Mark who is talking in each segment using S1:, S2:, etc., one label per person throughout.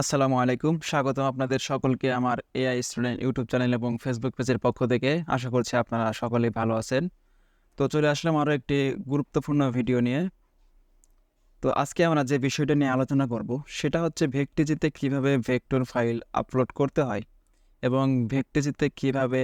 S1: আসসালামু আলাইকুম। স্বাগতম আপনাদের সকলকে আমার এআই স্টুডেন্ট ইউটিউব চ্যানেল এবং ফেসবুক পেজের পক্ষ থেকে। আশা করছি আপনারা সকলেই ভালো আছেন। তো চলে আসলাম আরও একটি গুরুত্বপূর্ণ ভিডিও নিয়ে। তো আজকে আমরা যে বিষয়টা নিয়ে আলোচনা করব, সেটা হচ্ছে ভেকটিজিতে কীভাবে ভেক্টর ফাইল আপলোড করতে হয় এবং ভেকটিজিতে কীভাবে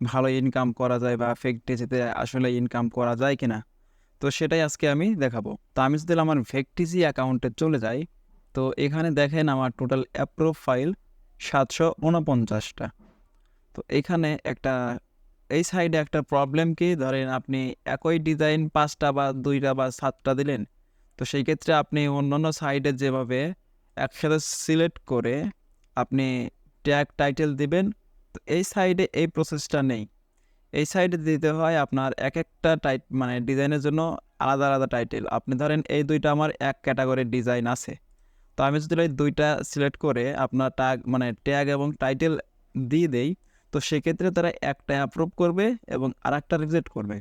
S1: ভালো ইনকাম করা যায় বা ভেকটিজিতে আসলে ইনকাম করা যায় কিনা। তো সেটাই আজকে আমি দেখাবো। তো আমি যদি আমার ভেকটিজি অ্যাকাউন্টে চলে যাই তো এখানে দেখেন আমার টোটাল অ্যাপ্রুভ ফাইল সাতশো উনপঞ্চাশটা। তো এখানে একটা, এই সাইডে একটা প্রবলেম কি? ধরেন আপনি একই ডিজাইন পাঁচটা বা দুইটা বা সাতটা দিলেন, তো সেই ক্ষেত্রে আপনি অন্যান্য সাইডে যেভাবে একসাথে সিলেক্ট করে আপনি ট্যাগ টাইটেল দিবেন, তো এই সাইডে এই প্রসেসটা নেই। এই সাইডে দিতে হয় আপনার এক একটা টাইট মানে ডিজাইনের জন্য আলাদা আলাদা টাইটেল আপনি ধরেন এই দুইটা আমার এক ক্যাটাগরির ডিজাইন আছে। তো আমি যদি এই দুইটা সিলেক্ট করে আপনার ট্যাগ মানে ট্যাগ এবং টাইটেল দিয়ে দেই, তো সেক্ষেত্রে তারা একটা অ্যাপ্রুভ করবে এবং আর একটা রিজেক্ট করবে।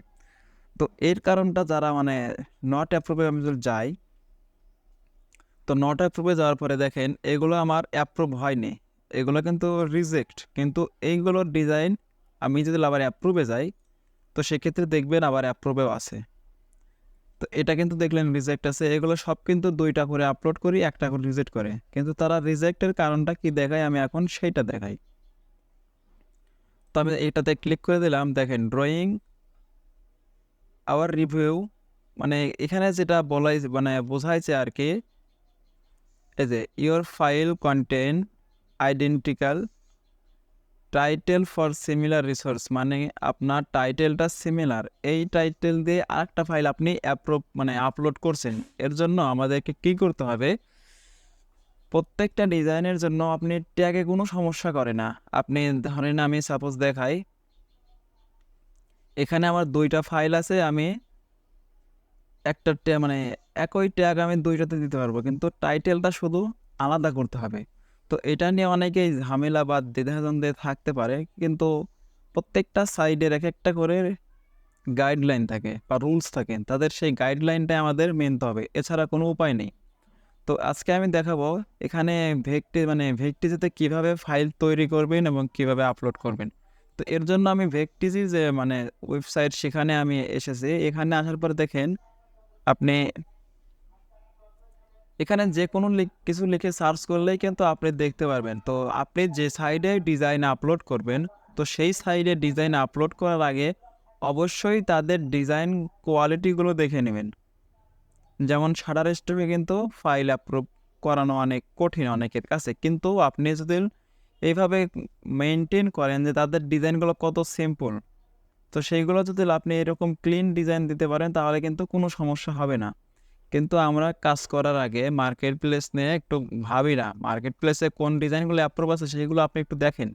S1: তো এর কারণটা যারা মানে নট অ্যাপ্রুভে আমি যদি যাই, তো নট অ্যাপ্রুভে যাওয়ার পরে দেখেন এগুলো আমার অ্যাপ্রুভ হয়নি। এগুলো কিন্তু রিজেক্ট কিন্তু এইগুলোর ডিজাইন আমি যদি আবার অ্যাপ্রুভে যাই, তো সেক্ষেত্রে দেখবেন আবার অ্যাপ্রুভেও আছে। তো এটা কিন্তু দেখলেন রিজেক্ট আছে। এগুলো সব কিন্তু দুইটা করে আপলোড করি, একটা করে রিজেক্ট করে। কিন্তু তারা রিজেক্টের কারণটা কি দেখায়? আমি এখন সেইটা দেখাই। তো আমি এটাতে ক্লিক করে দিলাম, দেখেন ড্রয়িং আওয়ার রিভিউ মানে এখানে যেটা বলাই মানে বোঝাইছে আর কি, এই যে your file content identical title for similar resource মানে আপনার টাইটেলটা সিমিলার এই টাইটেল দিয়ে আরেকটা ফাইল আপনি অ্যাপ্রুভ মানে আপলোড করছেন। এর জন্য আমাদেরকে কি করতে হবে? প্রত্যেকটা ডিজাইনের জন্য আপনি ট্যাগে কোনো সমস্যা করে না। আপনি ধরেন আমি সাপোজ দেখাই, এখানে আমার দুইটা ফাইল আছে, আমি একটা মানে একই ট্যাগ আমি দুইটাতে দিতে পারব, কিন্তু টাইটেলটা শুধু আলাদা করতে হবে। তো এটা নিয়ে অনেকেই ঝামেলা বা দ্বিধাদ্বন্দ্বে থাকতে পারে। কিন্তু প্রত্যেকটা সাইডের এক একটা করে গাইডলাইন থাকে বা রুলস থাকে। তাদের সেই গাইডলাইনটাই আমাদের মেনতে হবে। এছাড়া কোনো উপায় নেই। তো আজকে আমি দেখাবো এখানে ভেকটি মানে ভেকটিজিতে কীভাবে ফাইল তৈরি করবেন এবং কীভাবে আপলোড করবেন। তো এর জন্য আমি ভেকটিজি যে মানে ওয়েবসাইট সেখানে আমি এসেছি। এখানে আসার পর দেখেন আপনি এখানে যে কোনো কিছু লিখে সার্চ করলেই কিন্তু আপনি দেখতে পারবেন। তো আপনি যে সাইডে ডিজাইন আপলোড করবেন, তো সেই সাইডে ডিজাইন আপলোড করার আগে অবশ্যই তাদের ডিজাইন কোয়ালিটিগুলো দেখে নেবেন। যেমন শাটার স্টপে কিন্তু ফাইল অ্যাপ্রুভ করানো অনেক কঠিন অনেকের কাছে। কিন্তু আপনি যদি এইভাবে মেনটেন করেন যে তাদের ডিজাইনগুলো কত সিম্পল, তো সেইগুলো যদি আপনি এরকম ক্লিন ডিজাইন দিতে পারেন, তাহলে কিন্তু কোনো সমস্যা হবে না। কিন্তু আমরা কাজ করার আগে মার্কেট প্লেস নিয়ে একটু ভাবি না। মার্কেট প্লেসে কোন ডিজাইনগুলো অ্যাপ্রুভ আছে সেগুলো আপনি একটু দেখেন।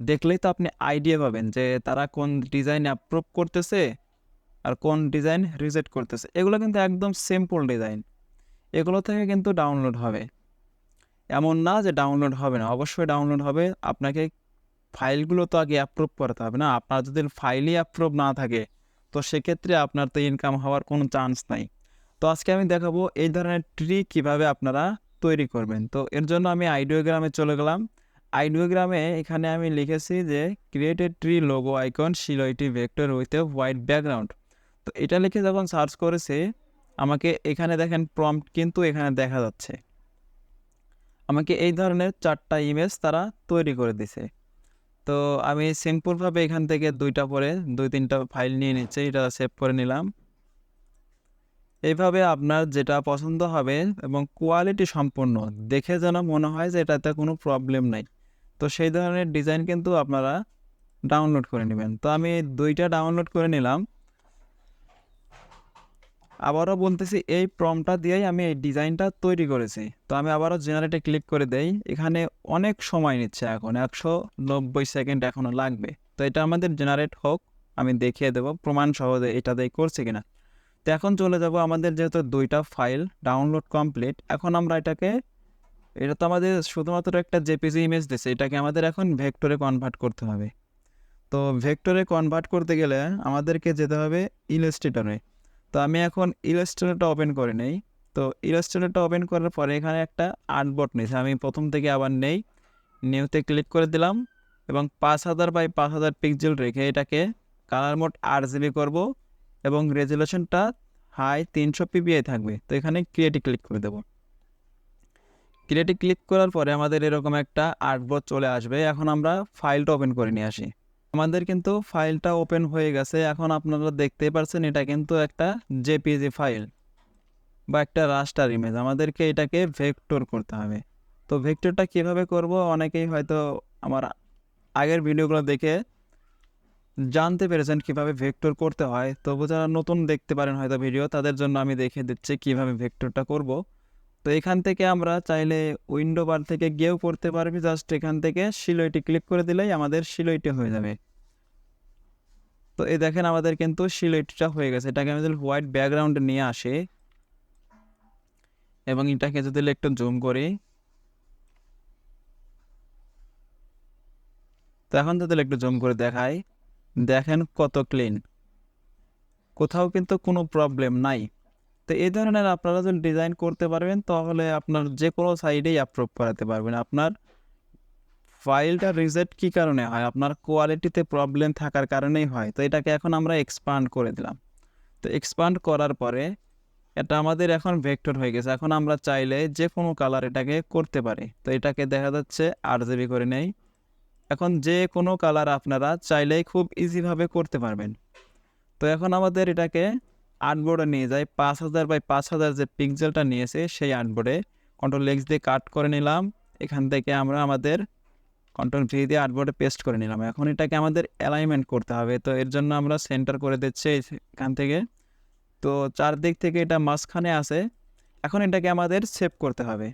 S1: দেখলেই তো আপনি আইডিয়া পাবেন যে তারা কোন ডিজাইন অ্যাপ্রুভ করতেছে আর কোন ডিজাইন রিজেক্ট করতেছে। এগুলো কিন্তু একদম সিম্পল ডিজাইন এগুলো থেকে কিন্তু ডাউনলোড হবে। এমন না যে ডাউনলোড হবে না, অবশ্যই ডাউনলোড হবে। আপনাকে ফাইলগুলো তো আগে অ্যাপ্রুভ করতে হবে না। আপনার যদি ফাইলই অ্যাপ্রুভ না থাকে, তো সেক্ষেত্রে আপনার তো ইনকাম হওয়ার কোনো চান্স নাই। তো আজকে আমি দেখাবো এই ধরনের ট্রি কীভাবে আপনারা তৈরি করবেন। তো এর জন্য আমি আইডিওগ্রামে চলে গেলাম। আইডিওগ্রামে এখানে আমি লিখেছি যে created tree logo icon silhouette vector with a white background তো এটা লিখে যখন সার্চ করেছে, আমাকে এখানে দেখেন প্রম্পট কিন্তু এখানে দেখা যাচ্ছে। আমাকে এই ধরনের চারটা ইমেজ তারা তৈরি করে দিছে। তো আমি সিম্পলভাবে এখান থেকে দুইটা পরে, দুই তিনটা ফাইল নিয়ে নিচ্ছে এটা সেভ করে নিলাম। এইভাবে আপনার যেটা পছন্দ হবে এবং কোয়ালিটি সম্পন্ন, দেখে যেন মনে হয় যে এটাতে কোনো প্রবলেম নাই। তো সেই ধরনের ডিজাইন কিন্তু আপনারা ডাউনলোড করে নেবেন। তো আমি দুইটা ডাউনলোড করে নিলাম। আবারও বলতেছি, এই প্রমটা দিয়েই আমি এই ডিজাইনটা তৈরি করেছি। তো আমি আবারও জেনারেটে ক্লিক করে দেই। এখানে অনেক সময় নিচ্ছে এখন, একশো নব্বই সেকেন্ড এখনও লাগবে। তো এটা আমাদের জেনারেট হোক, আমি দেখিয়ে দেবো, প্রমাণ সহজে এটা দিয়ে করছে কিনা। তো এখন চলে যাব আমাদের যেহেতু দুইটা ফাইল ডাউনলোড কমপ্লিট এখন আমরা এটাকে, এটা তো আমাদের শুধুমাত্র একটা জেপিজি ইমেজ দিচ্ছে এটাকে আমাদের এখন ভেক্টরে কনভার্ট করতে হবে। তো ভেক্টরে কনভার্ট করতে গেলে আমাদেরকে যেতে হবে ইলাস্ট্রেটরে তো আমি এখন ইলাস্ট্রেটরটা ওপেন করে নেই। তো ইলাস্ট্রেটরটা ওপেন করার পরে এখানে একটা আর্টবোর্ড নিয়েছে, আমি প্রথম থেকে আবার নেই। নিউতে ক্লিক করে দিলাম এবং পাঁচ হাজার বাই পাঁচ হাজার পিক্সেল রেখে এটাকে কালার মোড আট জিবি করব। এবং রেজুলেশনটা হাই তিনশো পিবিআই থাকবে। তো এখানে ক্রিয়েটে ক্লিক করে দেবো। ক্রিয়েটে ক্লিক করার পরে আমাদের এরকম একটা আর্টবোর্ড চলে আসবে। এখন আমরা ফাইলটা ওপেন করে নিয়ে আসি। আমাদের কিন্তু ফাইলটা ওপেন হয়ে গেছে। এখন আপনারা দেখতেই পারছেন এটা কিন্তু একটা জেপিজি ফাইল বা একটা রাস্টার ইমেজ আমাদেরকে এটাকে ভেক্টর করতে হবে। তো ভেক্টরটা কীভাবে করব? অনেকেই হয়তো আমার আগের ভিডিওগুলো দেখে জানতে পেরেছেন কীভাবে ভেক্টর করতে হয়। তবু যারা নতুন দেখতে পারেন হয়তো ভিডিও, তাদের জন্য আমি দেখে দিচ্ছি কীভাবে ভেক্টরটা করব। তো এখান থেকে আমরা চাইলে উইন্ডো বার থেকে গিয়েও করতে পারবি। জাস্ট এখান থেকে শিলইটি ক্লিক করে দিলেই আমাদের শিলইটি হয়ে যাবে। তো এই দেখেন আমাদের কিন্তু শিলইটিটা হয়ে গেছে। এটাকে আমি যদি হোয়াইট ব্যাকগ্রাউন্ডে নিয়ে আসি, এবং এটাকে যদি একটু জুম করি, তো এখন যদি একটু জুম করে দেখাই দেখেন কত ক্লিন কোথাও কিন্তু কোনো প্রবলেম নাই। তো এই ধরনের আপনারা যদি ডিজাইন করতে পারবেন, তাহলে আপনার যে কোনো সাইডেই অ্যাপ্রুভ করাতে পারবেন। আপনার ফাইলটা রিজেক্ট কী কারণে হয়? আপনার কোয়ালিটিতে প্রবলেম থাকার কারণেই হয়। তো এটাকে এখন আমরা এক্সপান্ড করে দিলাম। তো এক্সপান্ড করার পরে এটা আমাদের এখন ভেক্টর হয়ে গেছে। এখন আমরা চাইলে যে কোনো কালার এটাকে করতে পারি। তো এটাকে দেখা যাচ্ছে আট জিবি করে নেই। এখন যে কোনো কালার আপনারা চাইলেই খুব ইজিভাবে করতে পারবেন। তো এখন আমাদের এটাকে আর্টবোর্ডে নিয়ে যাই। পাঁচ হাজার বাই পাঁচ হাজার যে পিক্সেলটা নিয়েছে, সেই আর্টবোর্ডে কন্ট্রোল এক্স দিয়ে কাট করে নিলাম। এখান থেকে আমরা আমাদের কন্ট্রোল ভি দিয়ে আর্টবোর্ডে পেস্ট করে নিলাম। এখন এটাকে আমাদের অ্যালাইনমেন্ট করতে হবে। তো এর জন্য আমরা সেন্টার করে দিচ্ছি এখান থেকে। তো চারদিক থেকে এটা মাঝখানে আছে এখন এটাকে আমাদের সেভ করতে হবে।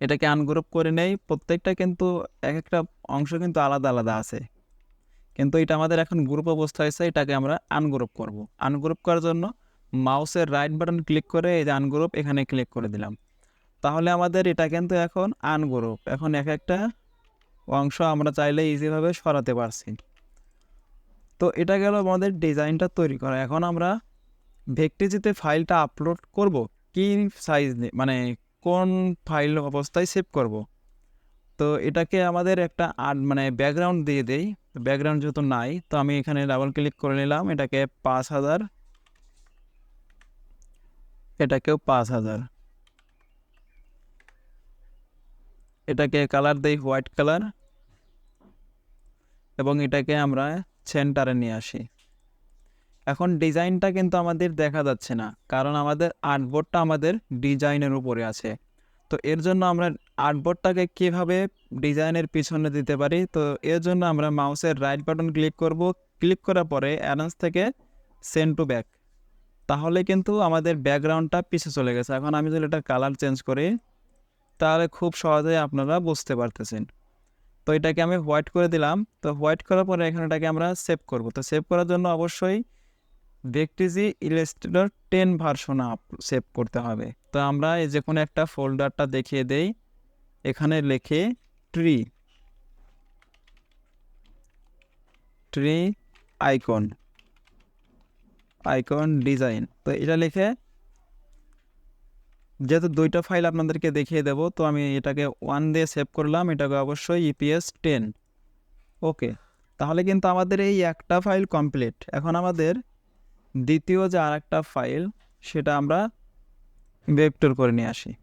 S1: এটাকে আনগ্রুপ করে নেই। প্রত্যেকটা কিন্তু এক একটা অংশ কিন্তু আলাদা আলাদা আছে। কিন্তু এটা আমাদের এখন গ্রুপ অবস্থা হয়েছে, এটাকে আমরা আনগ্রুপ করব। আনগ্রুপ করার জন্য মাউসের রাইট বাটন ক্লিক করে এই যে আনগ্রুপ এখানে ক্লিক করে দিলাম। তাহলে আমাদের এটা কিন্তু এখন আনগ্রুপ এখন এক একটা অংশ আমরা চাইলে ইজিভাবে সরাতে পারছি। তো এটা গেল আমাদের ডিজাইনটা তৈরি করা। এখন আমরা ভেক্টিজিতে ফাইলটা আপলোড করব। কি সাইজ মানে কোন ফাইল অবস্থায় সেভ করব? তো এটাকে আমাদের একটা আর্ট মানে ব্যাকগ্রাউন্ড দিয়ে দেই। ব্যাকগ্রাউন্ড যেহেতু নাই, তো আমি এখানে ডাবল ক্লিক করে নিলাম। এটাকে পাঁচ হাজার। এটাকেও পাঁচ হাজার। এটাকে কালার দেই হোয়াইট কালার এবং এটাকে আমরা সেন্টারে নিয়ে আসি। এখন ডিজাইনটা কিন্তু আমাদের দেখা যাচ্ছে না, কারণ আমাদের আর্টবোর্ডটা আমাদের ডিজাইনের উপরে আছে। তো এর জন্য আমরা আর্টবোর্ডটাকে কীভাবে ডিজাইনের পিছনে দিতে পারি? তো এর জন্য আমরা মাউসের রাইট বাটন ক্লিক করব। ক্লিক করার পরে অ্যানান্স থেকে সেন্ড টু ব্যাক তাহলে কিন্তু আমাদের ব্যাকগ্রাউন্ডটা পিছে চলে গেছে। এখন আমি যদি এটা কালার চেঞ্জ করি, তাহলে খুব সহজেই আপনারা বুঝতে পারতেছেন। তো এটাকে আমি হোয়াইট করে দিলাম। তো হোয়াইট করার পরে এখানে এটাকে আমরা সেভ করব। তো সেভ করার জন্য অবশ্যই ভেক্টিজি illustrator ten version up save করতে হবে। তো আমরা এই যে কোনো একটা ফোল্ডারটা দেখিয়ে দেই। এখানে লেখে tree tree icon icon design তো এটা লিখে যেহেতু দুইটা ফাইল আপনাদেরকে দেখিয়ে দেব, তো আমি এটাকে ওয়ান দিয়ে সেভ করলাম। এটাকে অবশ্যই ইপিএস টেন ওকে তাহলে কিন্তু আমাদের এই একটা ফাইল কমপ্লিট এখন আমাদের দ্বিতীয় যে আর একটা ফাইল সেটা আমরা ভেক্টর করে নিয়ে আসি।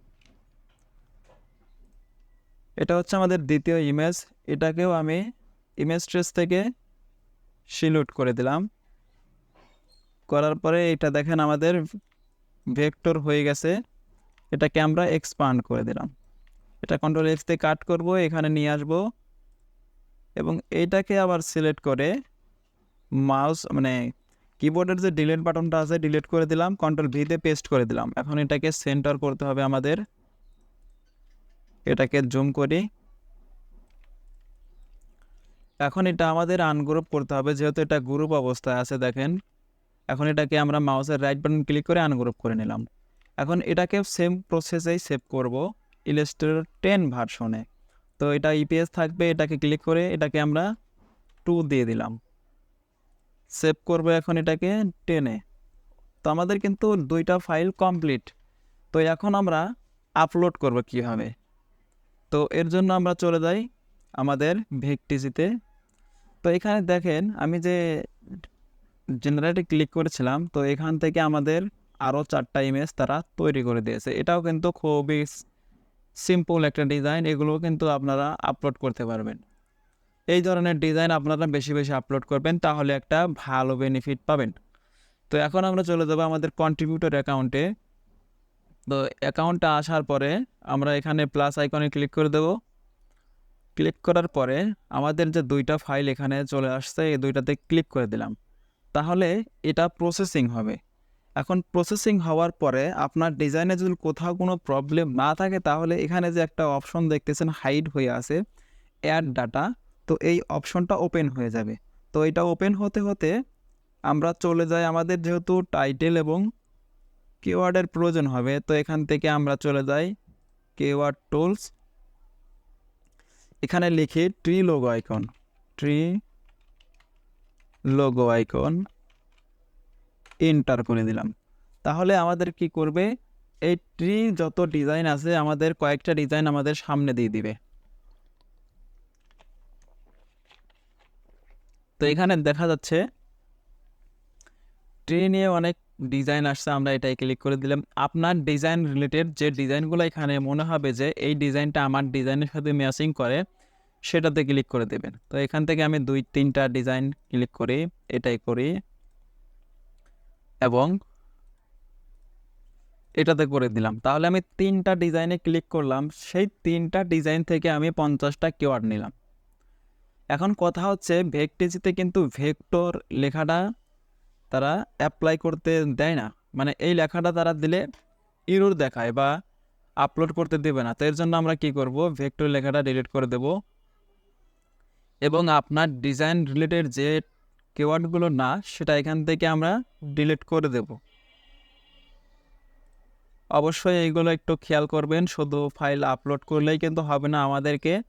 S1: এটা হচ্ছে আমাদের দ্বিতীয় ইমেজ এটাকেও আমি ইমেজ ট্রেস থেকে সিলুট করে দিলাম। করার পরে এটা দেখেন আমাদের ভেক্টর হয়ে গেছে। এটাকে আমরা এক্সপান্ড করে দিলাম। এটা কন্ট্রোল এক্স দিয়ে কাট করব, এখানে নিয়ে আসব। এবং এইটাকে আবার সিলেক্ট করে মাউস মানে কিবোর্ডের যে ডিলিট বাটনটা আছে ডিলিট করে দিলাম কন্ট্রোল ভিতে পেস্ট করে দিলাম। এখন এটাকে সেন্টার করতে হবে আমাদের। এটাকে জুম করি। এখন এটা আমাদের আনগ্রুপ করতে হবে, যেহেতু এটা গ্রুপ অবস্থায় আছে, দেখেন। এখন এটাকে আমরা মাউসের রাইট বাটন ক্লিক করে আনগ্রুপ করে নিলাম। এখন এটাকে সেম প্রসেসেই সেভ করব ইলাস্ট্রেটর টেন ভার্সনে তো এটা ইপিএস থাকবে, এটাকে ক্লিক করে এটাকে আমরা টু দিয়ে দিলাম। সেভ করব এখন এটাকে টেনে তো আমাদের কিন্তু দুইটা ফাইল কমপ্লিট তো এখন আমরা আপলোড করব কীভাবে? তো এর জন্য আমরা চলে যাই আমাদের ভেকটিজিতে। তো এখানে দেখেন আমি যে জেনারেটে ক্লিক করেছিলাম, তো এখান থেকে আমাদের আরও চারটা ইমেজ তারা তৈরি করে দিয়েছে। এটাও কিন্তু খুবই সিম্পল একটা ডিজাইন এগুলোও কিন্তু আপনারা আপলোড করতে পারবেন। এই ধরনের ডিজাইন আপনারা বেশি বেশি আপলোড করবেন, তাহলে একটা ভালো বেনিফিট পাবেন। তো এখন আমরা চলে যাব আমাদের কন্ট্রিবিউটর অ্যাকাউন্টে তো অ্যাকাউন্টটা আসার পরে আমরা এখানে প্লাস আইকনে ক্লিক করে দেব। ক্লিক করার পরে আমাদের যে দুইটা ফাইল এখানে চলে আসছে, এই দুইটাতে ক্লিক করে দিলাম। তাহলে এটা প্রসেসিং হবে। এখন প্রসেসিং হওয়ার পরে আপনার ডিজাইনে যদি কোথাও কোনো প্রবলেম না থাকে, তাহলে এখানে যে একটা অপশন দেখতেছেন হাইড হয়ে আছে অ্যাড ডাটা তো এই অপশনটা ওপেন হয়ে যাবে। তো এটা ওপেন হতে হতে আমরা চলে যাই আমাদের যেহেতু টাইটেল এবং কিওয়ার্ডের প্রয়োজন হবে, তো এখান থেকে আমরা চলে যাই কিওয়ার্ড টুলস এখানে লিখি tree logo icon tree logo icon enter করে দিলাম। তাহলে আমাদের কি করবে? এই ট্রি যত ডিজাইন আছে আমাদের কয়েকটা ডিজাইন আমাদের সামনে দিয়ে দিবে। তো এখানে দেখা যাচ্ছে ট্রি নিয়ে অনেক ডিজাইন আসছে, আমরা এটাই ক্লিক করে দিলাম। আপনার ডিজাইন রিলেটেড যে ডিজাইনগুলো এখানে মনে হবে যে এই ডিজাইনটা আমার ডিজাইনের সাথে ম্যাচিং করে, সেটাতে ক্লিক করে দেবেন। তো এখান থেকে আমি দুই, তিনটা ডিজাইন ক্লিক করি এটাই করি এবং এটাতে করে দিলাম। তাহলে আমি তিনটা ডিজাইনে ক্লিক করলাম, সেই তিনটা ডিজাইন থেকে আমি পঞ্চাশটা কিওয়ার্ড নিলাম। এখন কথা হচ্ছে ভেকটেজিতে কিন্তু ভেক্টর লেখাটা তারা অ্যাপ্লাই করতে দেয় না। মানে এই লেখাটা তারা দিলে ইরোর দেখায় বা আপলোড করতে দেবে না। তো এর জন্য আমরা কি করব? ভেক্টর লেখাটা ডিলিট করে দেব। এবং আপনার ডিজাইন রিলেটেড যে কিওয়ার্ডগুলো না, সেটা এখান থেকে আমরা ডিলিট করে দেব। অবশ্যই এইগুলো একটু খেয়াল করবেন। শুধু ফাইল আপলোড করলেই কিন্তু হবে না আমাদেরকে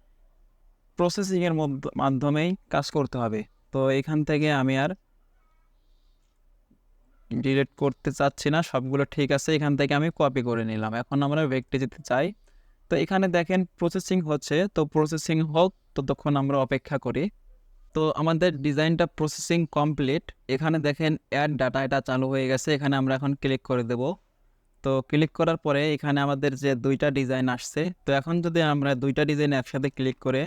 S1: প্রসেসিংয়ের মাধ্যমেই কাজ করতে হবে। তো এখান থেকে আমি আর ডিলিট করতে চাচ্ছি না, সবগুলো ঠিক আছে, এখান থেকে আমি কপি করে নিলাম। এখন আমরা ভেক্টে যেতে চাই। তো এখানে দেখেন প্রসেসিং হচ্ছে, তো প্রসেসিং হোক, ততক্ষণ আমরা অপেক্ষা করি। তো আমাদের ডিজাইনটা প্রসেসিং কমপ্লিট এখানে দেখেন অ্যাড ডাটা এটা চালু হয়ে গেছে, এখানে আমরা এখন ক্লিক করে দেব। তো ক্লিক করার পরে এখানে আমাদের যে দুইটা ডিজাইন আসছে, তো এখন যদি আমরা দুইটা ডিজাইন একসাথে ক্লিক করে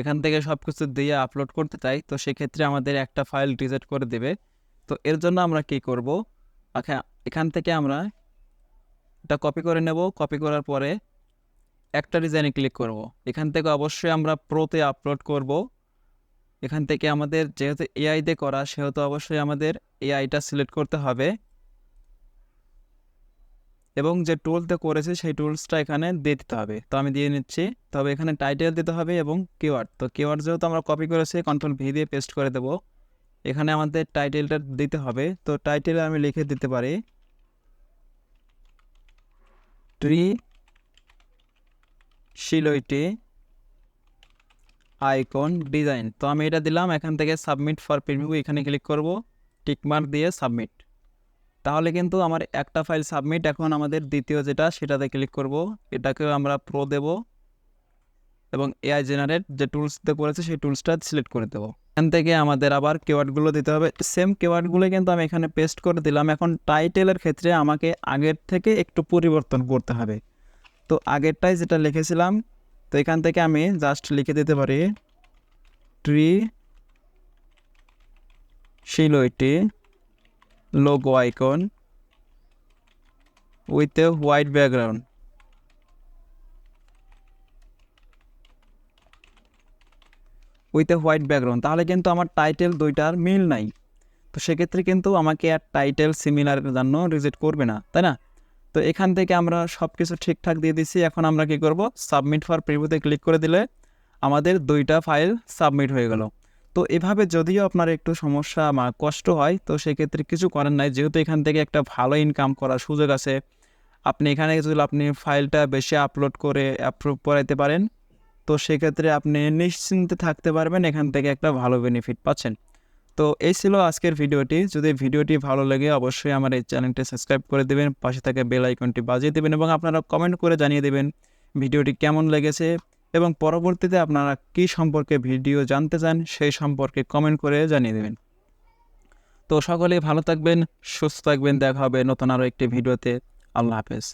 S1: এখান থেকে সব কিছু দিয়ে আপলোড করতে চাই, তো সেক্ষেত্রে আমাদের একটা ফাইল রিজেক্ট করে দেবে। তো এর জন্য আমরা কি করব? আচ্ছা এখান থেকে আমরা এটা কপি করে নেব। কপি করার পরে একটা ডিজাইনে ক্লিক করব। এখান থেকে অবশ্যই আমরা প্রোতে আপলোড করব। এখান থেকে আমাদের যেহেতু এআই দিয়ে করা, সেহেতু অবশ্যই আমাদের এআইটা সিলেক্ট করতে হবে। এবং যে টুলসটা করেছে সেই টুলসটা এখানে দিয়ে দিতে হবে। তো আমি দিয়ে নিচ্ছি। তবে এখানে টাইটেল দিতে হবে এবং কিওয়ার্ড তো কিওয়ার্ড যেহেতু আমরা কপি করেছি কন্ট্রোল ভি দিয়ে পেস্ট করে দেব। এখানে আমাদের টাইটেলটা দিতে হবে। তো টাইটেলে আমি লিখে দিতে পারি। ট্রি শিলইটি আইকন ডিজাইন তো আমি এটা দিলাম। এখান থেকে সাবমিট ফর প্রিভিউ এখানে ক্লিক করব। টিকমার্ক দিয়ে সাবমিট তাহলে কিন্তু আমার একটা ফাইল সাবমিট, এখন আমাদের দ্বিতীয় যেটা, সেটাতে ক্লিক করব। এটাকেও আমরা প্রো দেব এবং এআই জেনারেট যে টুলস টুলসতে করেছে সেই টুলসটা সিলেক্ট করে দেবো। এখান থেকে আমাদের আবার কেওয়ার্ডগুলো দিতে হবে। সেম কেওয়ার্ডগুলো কিন্তু আমি এখানে পেস্ট করে দিলাম। এখন টাইটেলের ক্ষেত্রে আমাকে আগের থেকে একটু পরিবর্তন করতে হবে। তো আগেরটাই যেটা লিখেছিলাম, তো এখান থেকে আমি জাস্ট লিখে দিতে পারি tree silhouette logo icon with a white background. With a white background তাহলে কিন্তু আমার টাইটেল দুইটার মিল নাই। তো সেক্ষেত্রে কিন্তু আমাকে আর টাইটেল সিমিলারের জন্য রিজেক্ট করবে না, তাই না? তো এখান থেকে আমরা সব কিছু ঠিকঠাক দিয়ে দিচ্ছি এখন আমরা কি করব? সাবমিট ফর প্রিভিউতে ক্লিক করে দিলে আমাদের দুইটা ফাইল সাবমিট হয়ে গেল। তো এভাবে যদিও আপনার একটু সমস্যা বা কষ্ট হয়, তো সেক্ষেত্রে কিছু করেন নাই। যেহেতু এখান থেকে একটা ভালো ইনকাম করার সুযোগ আছে, আপনি এখানে যদি আপনি ফাইলটা বেশি আপলোড করে অ্যাপ্রুভ করাইতে পারেন, তো সেক্ষেত্রে আপনি নিশ্চিন্তে থাকতে পারবেন, এখান থেকে একটা ভালো বেনিফিট পাচ্ছেন। তো এই ছিল আজকের ভিডিওটি। যদি ভিডিওটি ভালো লাগে, অবশ্যই আমার এই চ্যানেলটি সাবস্ক্রাইব করে দেবেন, পাশে থাকা বেল আইকনটি বাজিয়ে দেবেন এবং আপনারা কমেন্ট করে জানিয়ে দেবেন, ভিডিওটি কেমন লেগেছে এবং পরবর্তীতে আপনারা কি সম্পর্কে ভিডিও জানতে চান সেই সম্পর্কে কমেন্ট করে জানিয়ে দেবেন। তো সকলেই ভালো থাকবেন, সুস্থ থাকবেন, দেখা হবে নতুন আরও একটি ভিডিওতে। আল্লাহ হাফেজ।